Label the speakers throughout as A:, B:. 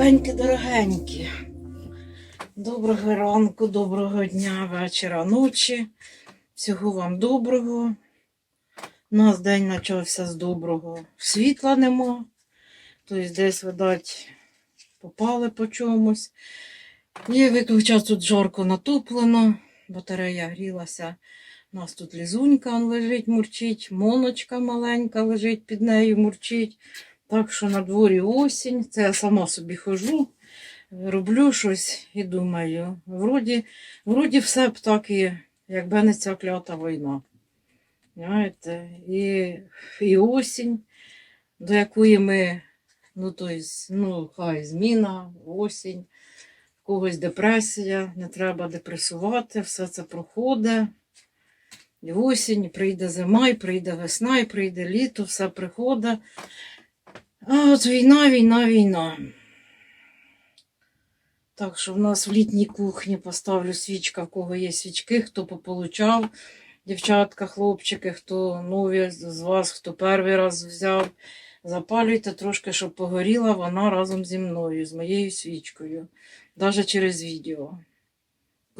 A: Любенькі, дорогенькі. Доброго ранку, доброго дня, вечора, ночі. Всього вам доброго. У нас день почався з доброго. Світла нема. Тобто десь, видать, попали по чомусь. Є виключав тут жарко натоплено, батарея грілася. У нас тут лізунька лежить, мурчить, моночка маленька лежить під нею, мурчить. Так що на дворі осінь, це я сама собі хожу, роблю щось і думаю, вроді, вроді все б так і, якби не ця клята війна. Знаєте, і, і осінь, до якої ми, ну, то есть, ну, хай зміна, осінь, в когось депресія, не треба депресувати, все це проходить. І осінь, і прийде зима, і прийде весна, і прийде літо, все приходить. А от війна, війна, війна. Так що в нас в літній кухні поставлю свічка, в кого є свічки, хто пополучав. Дівчатка, хлопчики, хто нові з вас, хто перший раз взяв. Запалюйте трошки, щоб погоріла вона разом зі мною, з моєю свічкою, навіть через відео.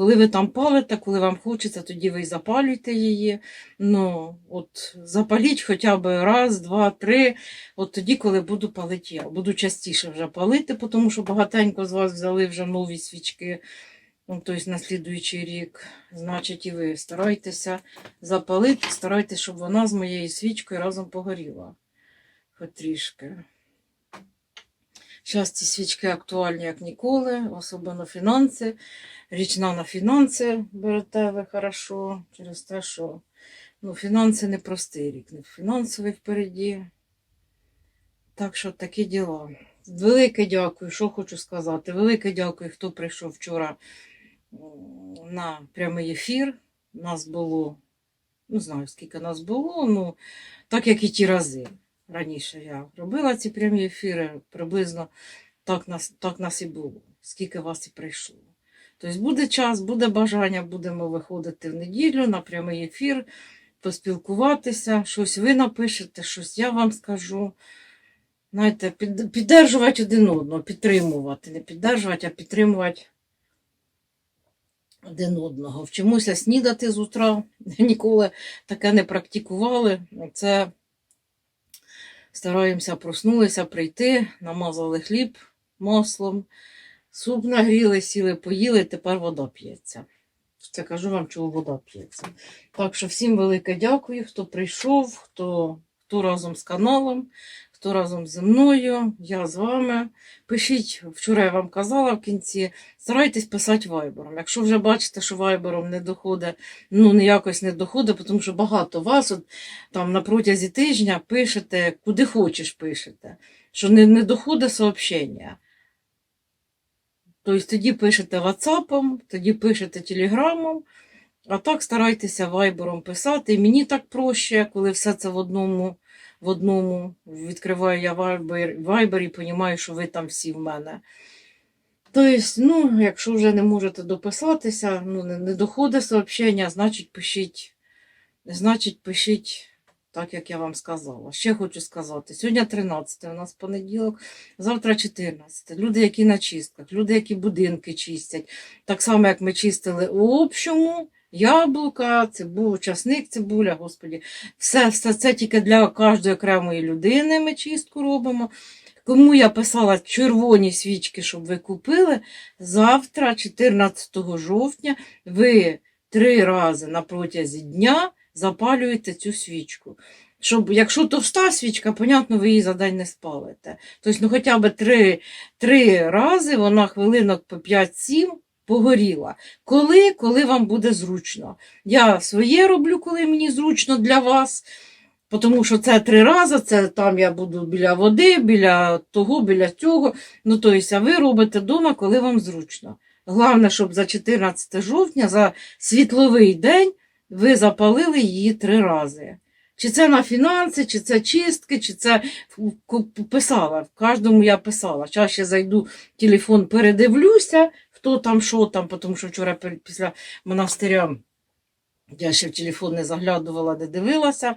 A: Коли ви там палите, коли вам хочеться, тоді ви й запалюйте її. Ну, от запаліть хоча б раз, два, три. От тоді, коли буду палити я. Буду частіше вже палити, тому що багатенько з вас взяли вже нові свічки. Ну, тобто на слідуючий рік. Значить, і ви старайтеся запалити, старайтеся, щоб вона з моєю свічкою разом погоріла. Хоч трішки. Зараз ці свічки актуальні, як ніколи, особливо фінанси. Річна на фінанси берете ви хорошо, через те, що ну, фінанси не простий рік, не фінансовий впереді. Так що такі діла. Велике дякую, що хочу сказати. Велике дякую, хто прийшов вчора на прямий ефір. Нас було, не знаю, скільки нас було, ну, так як і ті рази. Раніше я робила ці прямі ефіри, приблизно так нас, так нас і було, скільки вас і прийшло. Тобто буде час, буде бажання, будемо виходити в неділю на прямий ефір, поспілкуватися, щось ви напишете, щось я вам скажу. Знаєте, під, піддержувати один одного, підтримувати. Не піддержувати, а підтримувати один одного. Вчимося снідати з утра. Ніколи таке не практикували. Це стараємося проснулися, прийти, намазали хліб маслом, суп нагріли, сіли, поїли, тепер вода п'ється. Це кажу вам, чого вода п'ється. Так що всім велике дякую, хто прийшов, хто, хто разом з каналом, хто разом зі мною, я з вами. Пишіть, вчора я вам казала в кінці, старайтесь писати вайбером. Якщо вже бачите, що вайбером не доходить, ну ніякось не доходить, тому що багато вас от, там на протязі тижня пишете, куди хочеш пишете, що не, не доходить сообщення. Тобто тоді пишете ватсапом, тоді пишете телеграмом, а так старайтеся вайбером писати. І мені так проще, коли все це в одному, в одному відкриваю я вайбер, вайбер і розумію, що ви там всі в мене. Тобто, ну, якщо вже не можете дописатися, ну, не доходить сообщення, значить пишіть, значить пишіть так, як я вам сказала. Ще хочу сказати, сьогодні 13 у нас понеділок, завтра 14. Люди, які на чистках, люди, які будинки чистять. Так само, як ми чистили у общому, яблука, цибу, часник, цибуля, господі. Все, все це тільки для кожної окремої людини ми чистку робимо. Кому я писала червоні свічки, щоб ви купили, завтра, 14 жовтня, ви три рази на протязі дня запалюєте цю свічку. Щоб, якщо товста свічка, понятно, ви її за день не спалите. Тобто, ну хоча б три, три рази вона хвилинок по 5-7 погоріла. Коли, коли вам буде зручно. Я своє роблю, коли мені зручно для вас. Тому що це три рази, це там я буду біля води, біля того, біля цього. Ну, тобто, а ви робите вдома, коли вам зручно. Головне, щоб за 14 жовтня, за світловий день, ви запалили її три рази. Чи це на фінанси, чи це чистки, чи це писала. В кожному я писала. Чаще зайду, телефон передивлюся, хто там, що там, тому що вчора після монастиря я ще в телефон не заглядувала, не дивилася.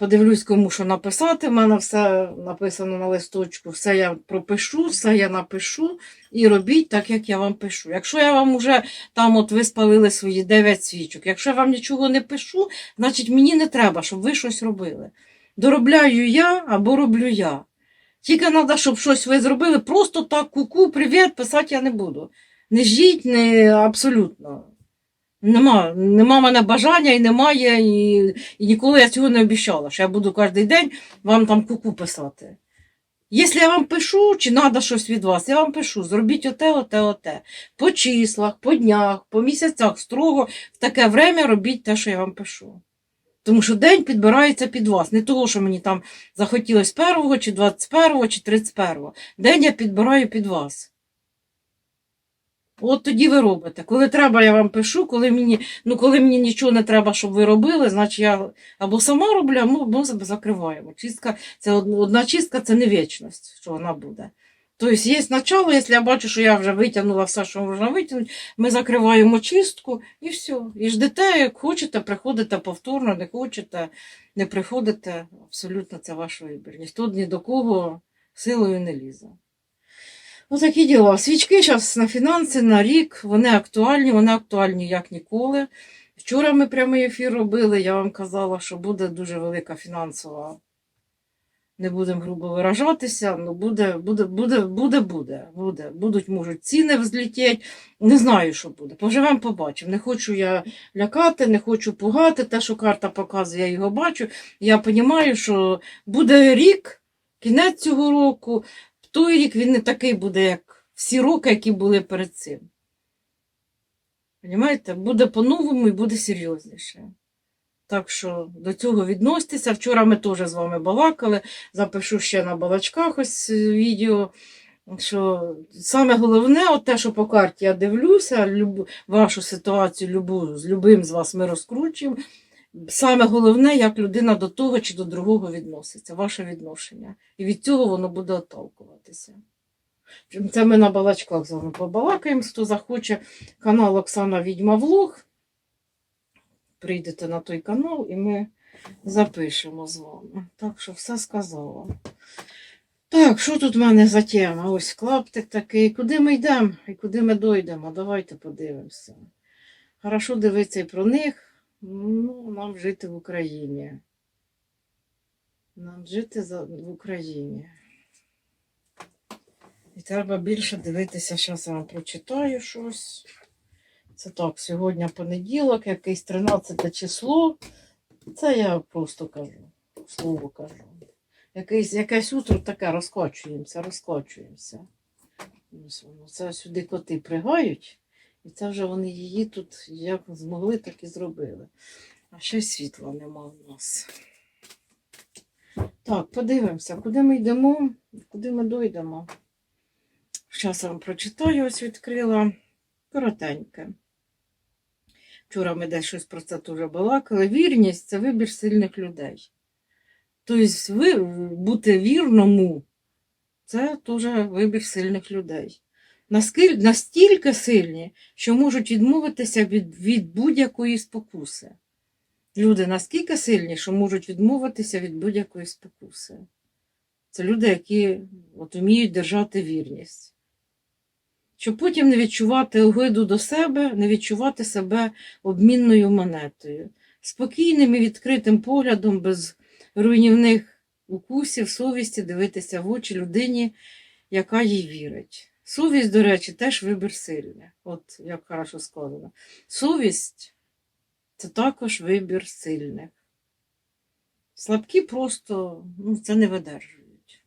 A: Подивлюсь, кому що написати. У мене все написано на листочку, все я пропишу, все я напишу і робіть так, як я вам пишу. Якщо я вам уже там от ви спалили свої 9 свічок, якщо я вам нічого не пишу, значить мені не треба, щоб ви щось робили. Доробляю я або роблю я. Тільки треба, щоб щось ви зробили, просто так ку-ку, привіт, писати я не буду. Не ждіть, не абсолютно. Нема, нема мене бажання і немає, і, і ніколи я цього не обіцяла, що я буду кожен день вам там куку писати. Якщо я вам пишу, чи треба щось від вас, я вам пишу, зробіть оте, оте, оте. По числах, по днях, по місяцях строго в таке время робіть те, що я вам пишу. Тому що день підбирається під вас. Не того, що мені там захотілось першого, чи 21, чи 31. День я підбираю під вас. От тоді ви робите. Коли треба, я вам пишу, коли мені, ну, коли мені нічого не треба, щоб ви робили, значить я або сама роблю, або ми закриваємо. Чистка, це одна чистка це не вічність, що вона буде. Тобто є начало, якщо я бачу, що я вже витягнула все, що можна витягнути, ми закриваємо чистку і все. І ждете, як хочете, приходите повторно, не хочете, не приходите. Абсолютно це ваш вибір. Ніхто ні до кого силою не лізе. Отакі діла. Свічки зараз на фінанси, на рік, вони актуальні, вони актуальні як ніколи. Вчора ми прямий ефір робили, я вам казала, що буде дуже велика фінансова. Не будемо грубо виражатися, але буде, буде, буде, буде, буде, буде. Будуть, можуть, ціни взлетіти. Не знаю, що буде. Поживемо, побачимо. Не хочу я лякати, не хочу пугати. Те, що карта показує, я його бачу. Я розумію, що буде рік, кінець цього року. Той рік він не такий буде, як всі роки, які були перед цим. Понімаєте? Буде по-новому і буде серйозніше. Так що до цього відноситеся. Вчора ми теж з вами балакали. Запишу ще на балачках ось е, відео. Що саме головне, от те, що по карті я дивлюся, любу, вашу ситуацію любу, з любим з вас ми розкручуємо. Саме головне, як людина до того чи до другого відноситься, ваше відношення. І від цього воно буде отталкуватися. Це ми на балачках з вами побалакаємо. Хто захоче канал Оксана Відьма Влог. Прийдете на той канал і ми запишемо з вами. Так що все сказала. Так, що тут в мене за тема? Ось клаптик такий. Куди ми йдемо і куди ми дойдемо? Давайте подивимося. Хорошо дивитися і про них. Ну, нам жити в Україні. Нам жити в Україні. І треба більше дивитися. Зараз я вам прочитаю щось. Це так, сьогодні понеділок, якийсь 13 число. Це я просто кажу, слово кажу. Якесь, якесь утро таке розкочуємося, розкочуємося. Це сюди коти пригають, і це вже вони її тут як змогли, так і зробили. А ще й світла нема в нас. Так, подивимося, куди ми йдемо, куди ми дойдемо. Зараз вам прочитаю, ось відкрила. Коротеньке. Вчора ми десь щось про це теж балакали. Вірність це вибір сильних людей. Тобто, ви, бути вірному це теж вибір сильних людей. Настільки сильні, що можуть відмовитися від, від будь-якої спокуси. Люди наскільки сильні, що можуть відмовитися від будь-якої спокуси. Це люди, які от, вміють держати вірність. Щоб потім не відчувати огиду до себе, не відчувати себе обмінною монетою, спокійним і відкритим поглядом, без руйнівних укусів, совісті дивитися в очі людині, яка їй вірить. Совість, до речі, теж вибір сильний. От як хорошо сказано. Совість це також вибір сильних. Слабкі просто ну, це не видержують.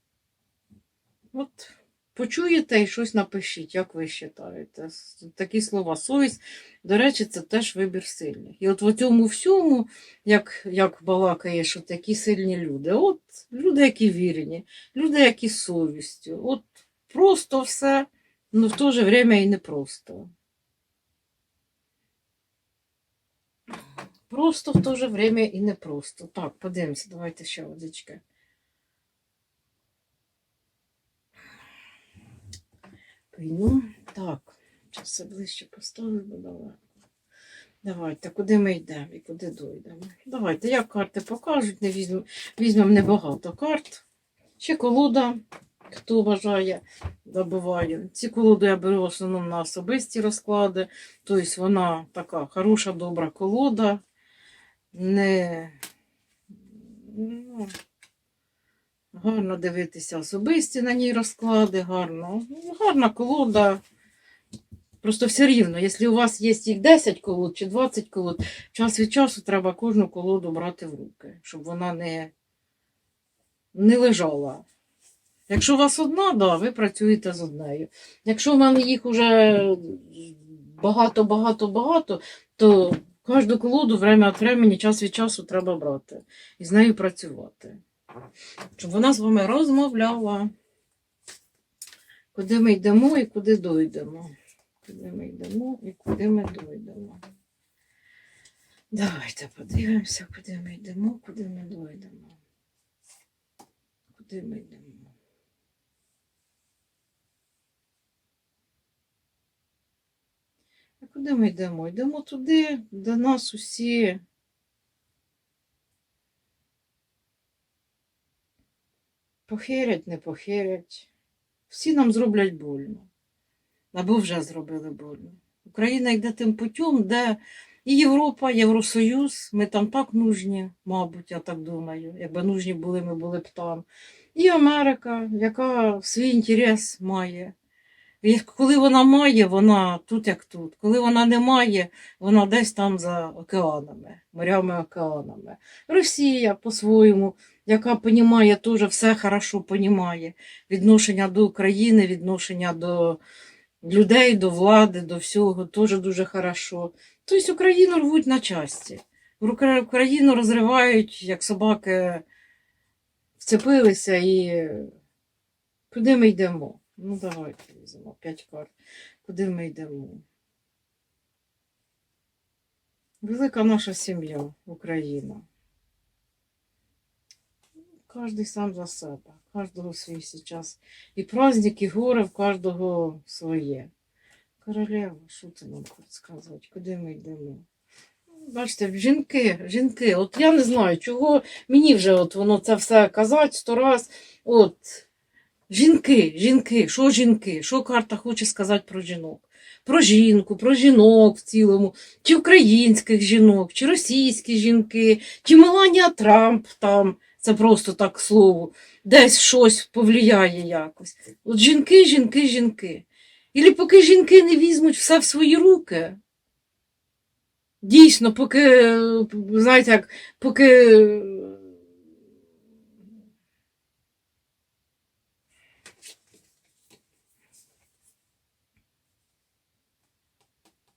A: От почуєте і щось напишіть, як ви вважаєте. Такі слова. Совість, до речі, це теж вибір сильних. І от в цьому всьому, як, як балакає, що такі сильні люди. От люди, які вірні, люди, які совістю. От просто все, ну в то же время і не просто. В то же время і не просто. Так, подивимося, давайте ще водички. Пийну. Так, зараз я ближче поставлю, бо далеко. Давайте, куди ми йдемо і куди дойдемо. Давайте, як карти покажуть, не візьмемо, візьмемо небагато карт. Ще колода, хто бажає, добуваю. Ці колоди я беру в основному на особисті розклади. Тобто вона така хороша, добра колода. Не ну, гарно дивитися особисті на ній розклади, гарно. Гарна колода. Просто все рівно, якщо у вас є їх 10 колод чи 20 колод, час від часу треба кожну колоду брати в руки, щоб вона не, не лежала. Якщо у вас одна, да, ви працюєте з однею. Якщо в мене їх вже багато, багато, багато, то кожну колоду время від времени, час від часу треба брати і з нею працювати. Щоб вона з вами розмовляла. Куди ми йдемо і куди дойдемо. Куди ми йдемо і куди ми дойдемо. Давайте подивимося, куди ми йдемо, куди ми дойдемо. Куди ми йдемо. А куди ми йдемо? Йдемо туди, де нас усі похирять, не похирять. Всі нам зроблять больно. Або вже зробили больно. Україна йде тим путем, де і Європа, Євросоюз, ми там так нужні, мабуть, я так думаю. Якби нужні були, ми були б там. І Америка, яка свій інтерес має. Коли вона має, вона тут як тут. Коли вона не має, вона десь там за океанами, морями океанами. Росія по-своєму, яка понімає, теж все хорошо понімає. Відношення до України, відношення до людей, до влади, до всього, теж дуже хорошо. Тобто Україну рвуть на часті. Україну розривають, як собаки вцепилися і куди ми йдемо? Ну, давайте візьмемо п'ять карт. Куди ми йдемо? Велика наша сім'я, Україна. Кожний сам за себе, кожного свій сейчас. І праздник, і горе в кожного своє. Королева, що це нам хоче сказати? Куди ми йдемо? Бачите, жінки, жінки, от я не знаю, чого мені вже от воно це все казати сто раз. От, жінки, жінки, що жінки? Що карта хоче сказати про жінок? Про жінку, про жінок в цілому, чи українських жінок, чи російські жінки, чи Меланія Трамп там, це просто так слово, десь щось повлияє якось. От жінки, жінки, жінки. Ілі поки жінки не візьмуть все в свої руки. Дійсно, поки, знаєте, як, поки.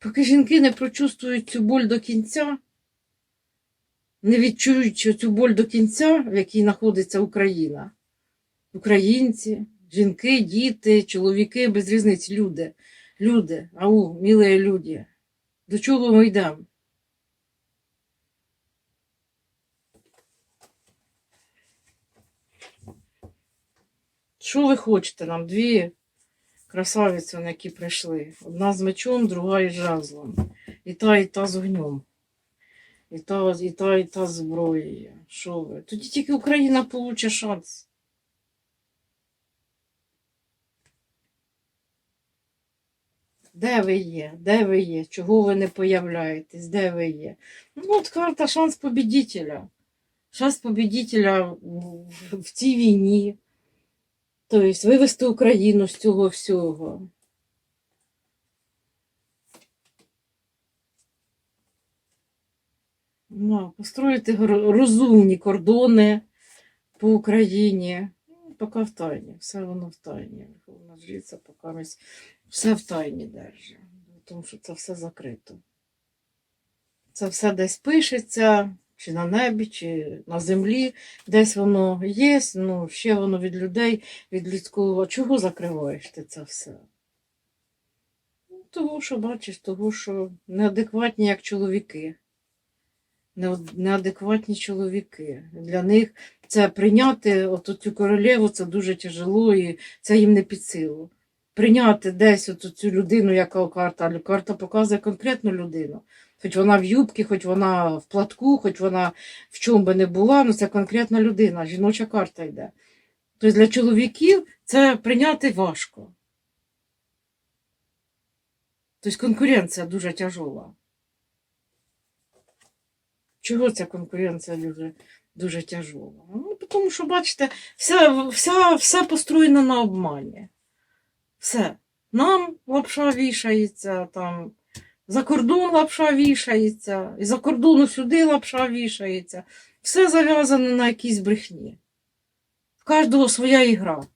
A: Поки жінки не прочувствують цю боль до кінця, не відчують цю боль до кінця, в якій знаходиться Україна. Українці, жінки, діти, чоловіки, без різниці, люди. Люди, ау, милі люди. До чого ми йдемо? Що ви хочете нам? Дві красавиці, які прийшли. Одна з мечом, друга із жезлом. І та, і та з огнем. І та, і та, і та зброєю. Що ви? Тоді тільки Україна получить шанс. Де ви є? Де ви є? Чого ви не появляєтесь? Де ви є? Ну, от карта шанс победителя. Шанс победителя в, в цій війні. Тобто вивести Україну з цього всього. Ну, построїти розумні кордони по Україні. Ну, Поки в тайні, все воно в тайні. Верховна жриця поки все в тайні держить, тому що це все закрито. Це все десь пишеться, чи на небі, чи на землі, десь воно є, ну, ще воно від людей, від людського. Чого закриваєш ти це все? Того, що бачиш, того, що неадекватні, як чоловіки. Неадекватні чоловіки. Для них це прийняти от цю королеву це дуже тяжело і це їм не під силу. прийняти десь от цю людину, яка карта, але карта показує конкретну людину. Хоч вона в юбці, хоч вона в платку, хоч вона в чому би не була, ну це конкретна людина, жіноча карта йде. Тобто для чоловіків це прийняти важко. Тобто конкуренція дуже тяжола. Чого ця конкуренція дуже, дуже тяжола? Ну, тому що, бачите, вся, вся, все построєно на обмані. Все. Нам лапша вішається, там, за кордон лапша вішається, і за кордону сюди лапша вішається. Все зав'язано на якійсь брехні. В кожного своя ігра.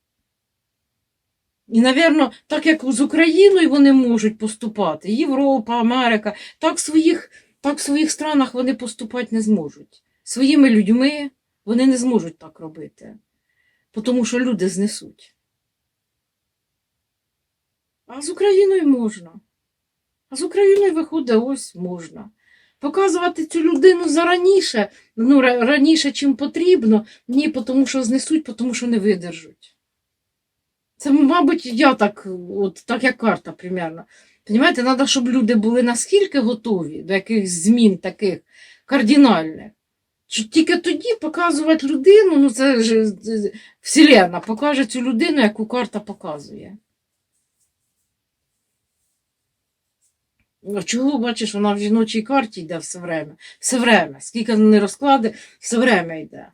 A: І, напевно, так як з Україною вони можуть поступати, Європа, Америка, так в своїх, так в своїх странах вони поступати не зможуть. Своїми людьми вони не зможуть так робити, тому що люди знесуть. А з Україною можна. А з Україною виходить, ось можна. Показувати цю людину зараніше, ну, раніше, чим потрібно, ні, тому що знесуть, тому що не видержуть. Це, мабуть, я так, от, так як карта, примерно. Понімаєте, треба, щоб люди були наскільки готові до якихось змін таких кардинальних. Що тільки тоді показувати людину, ну це ж Вселенна покаже цю людину, яку карта показує. Чого, бачиш, вона в жіночій карті йде все время. Все время. Скільки не розклади, все время йде.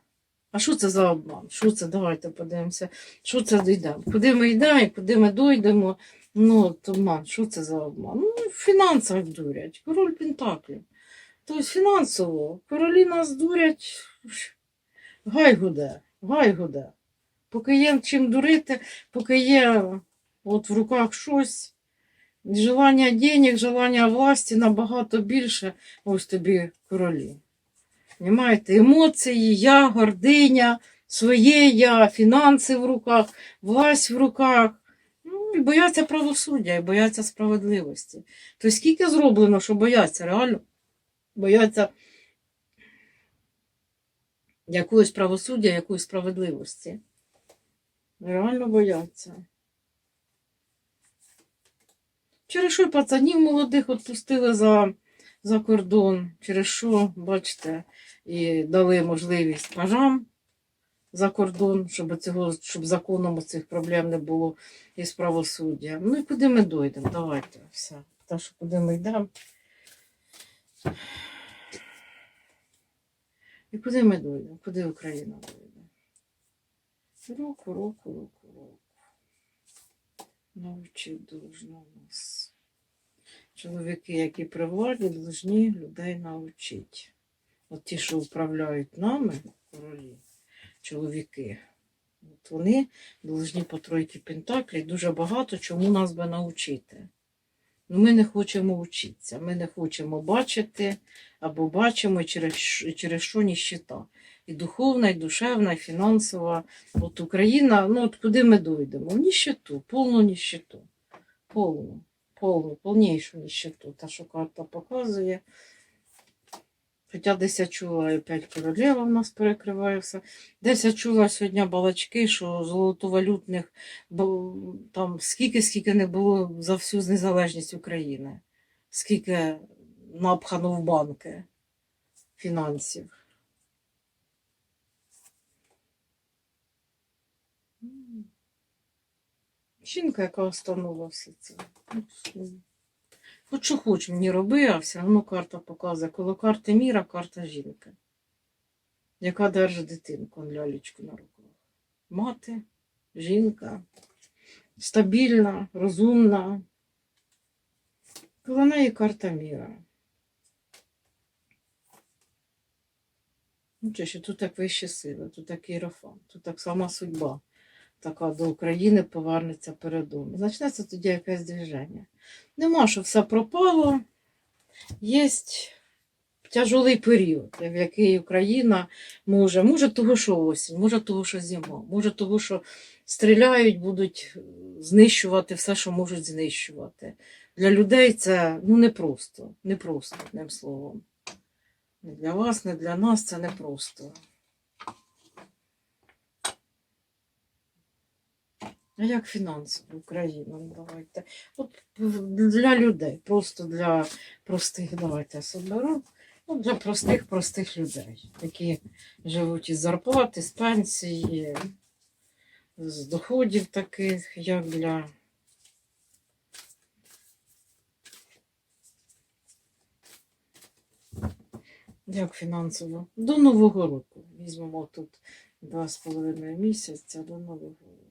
A: А що це за обман? Що це? Давайте подивимося. Що це дійдемо? Куди ми йдемо куди ми дійдемо? Ну, от обман, що це за обман? Ну, в фінансах дурять. Король Пентаклів. Тобто фінансово. Королі нас дурять. Гай гуде, гай гуде. Поки є чим дурити, поки є от в руках щось. Желання денег, желання власті набагато більше. Ось тобі королі. Понимаєте, емоції, я, гординя, своє я, фінанси в руках, власть в руках. Ну, і бояться правосуддя, і бояться справедливості. То скільки зроблено, що бояться, реально бояться якогось правосуддя, якоїсь справедливості. Реально бояться. Через що пацанів молодих відпустили за, за кордон, через що, бачите, і дали можливість пажам за кордон, щоб, цього, щоб законом цих проблем не було із правосуддя. Ну і куди ми дійдемо? Давайте все. Та що куди ми йдемо? І куди ми дійдемо? Куди Україна дійде? Руку, руку, руку, руку. Навчить должна нас. Чоловіки, які при владі, повинні людей навчити. От ті, що управляють нами, королі, чоловіки, от вони повинні по тройки пентаклі дуже багато чому нас би навчити. Ну, ми не хочемо вчитися, ми не хочемо бачити або бачимо через, через що ніщита. І духовна, і душевна, і фінансова. От Україна, ну от куди ми дійдемо? В ніщиту, повну ніщиту. Повну, повну, повнішу ніщиту. Та, що карта показує. Хоча десь я чула, і п'ять королева в нас перекриває все. Десь я чула сьогодні балачки, що золотовалютних там скільки, скільки не було за всю незалежність України. Скільки напхано в банки фінансів. Жінка, яка остановила все це. Ну, що? Хоч мені роби, а все одно карта показує. Коло карти міра, карта жінки, яка держить дитинку, лялечку на руках. Мати, жінка, стабільна, розумна. Коло неї карта міра. Ну, чи ще тут так вищі сили, тут так іерофан, тут так сама судьба. Така до України повернеться передом. Почнеться тоді якесь движення. Нема, що все пропало. Є тяжелий період, в який Україна може, може того, що осінь, може того, що зима, може того, що стріляють, будуть е, знищувати все, що можуть знищувати. Для людей це ну, непросто, непросто, одним словом. Не для вас, не для нас це непросто. А як фінансово Україна? Ну, Давайте. От для людей, просто для простих, давайте соберу. Ну, для простих, простих людей, які живуть із зарплати, з пенсії, з доходів таких, як для. Як фінансово? До Нового року. Візьмемо тут два з половиною місяця до Нового року.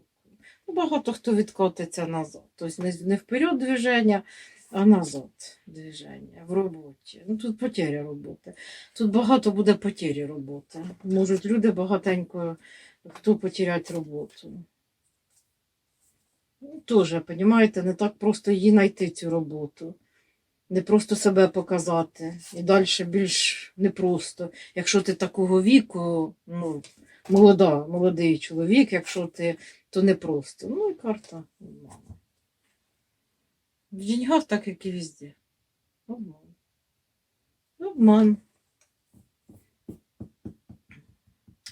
A: Ну, Багато хто відкотиться назад. Тобто не, вперед движення, а назад движення в роботі. Ну тут потеря роботи. Тут багато буде потері роботи. Можуть люди багатенько хто потерять роботу. Ну, Тоже, розумієте, не так просто її знайти цю роботу. Не просто себе показати. І далі більш непросто. Якщо ти такого віку, ну, молода, молодий чоловік, якщо ти, то непросто. Ну і карта обман. В деньгах так, як і везде. Обман. Обман.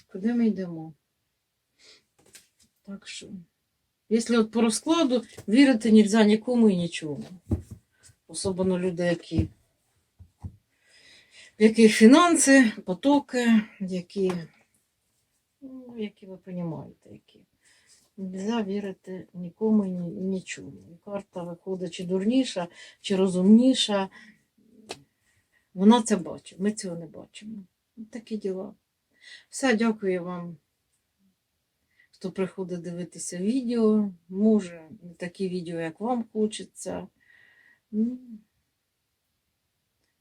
A: Куди ми йдемо? Так що, якщо от по розкладу, вірити нельзя нікому і нічому. Особливо люди, які, в яких фінанси, потоки, які, ну, які ви розумієте, які. Нельзя вірити нікому і нічому. І карта виходить чи дурніша, чи розумніша. Вона це бачить, ми цього не бачимо. От Такі діла. Все, дякую вам, хто приходить дивитися відео. Може, не такі відео, як вам хочеться.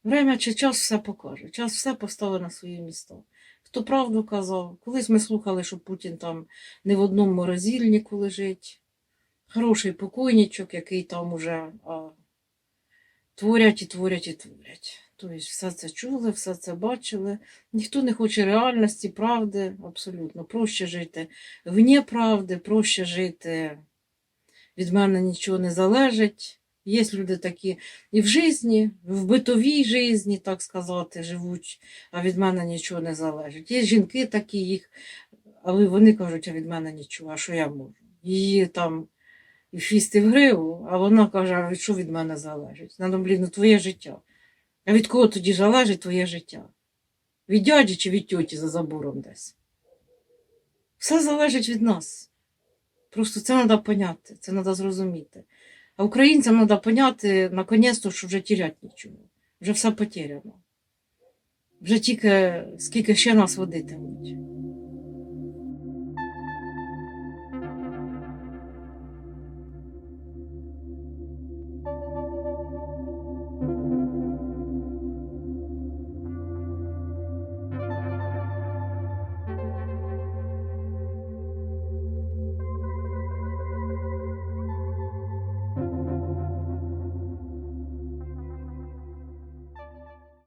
A: Время чи час все покаже. Час все поставить на свої міста. Хто правду казав, колись ми слухали, що Путін там не в одному морозильнику лежить. Хороший покойничок, який там уже а, творять і творять і творять. Тобто все це чули, все це бачили. Ніхто не хоче реальності, правди, абсолютно. Проще жити вне правди, проще жити. Від мене нічого не залежить. Є люди такі і в житті, в битовій житті, так сказати, живуть, а від мене нічого не залежить. Є жінки такі їх, але вони кажуть, а від мене нічого, а що я можу? Її там і фісти в гриву, а вона каже, а що від мене залежить? Ну, блін, ну твоє життя. А від кого тоді залежить твоє життя? Від дяді чи від тьоті за забором десь? Все залежить від нас. Просто це треба поняти, це треба зрозуміти. А українцям треба поняти, наконець-то, що вже тірять нічого. Вже все потеряно. Вже тільки скільки ще нас водитимуть.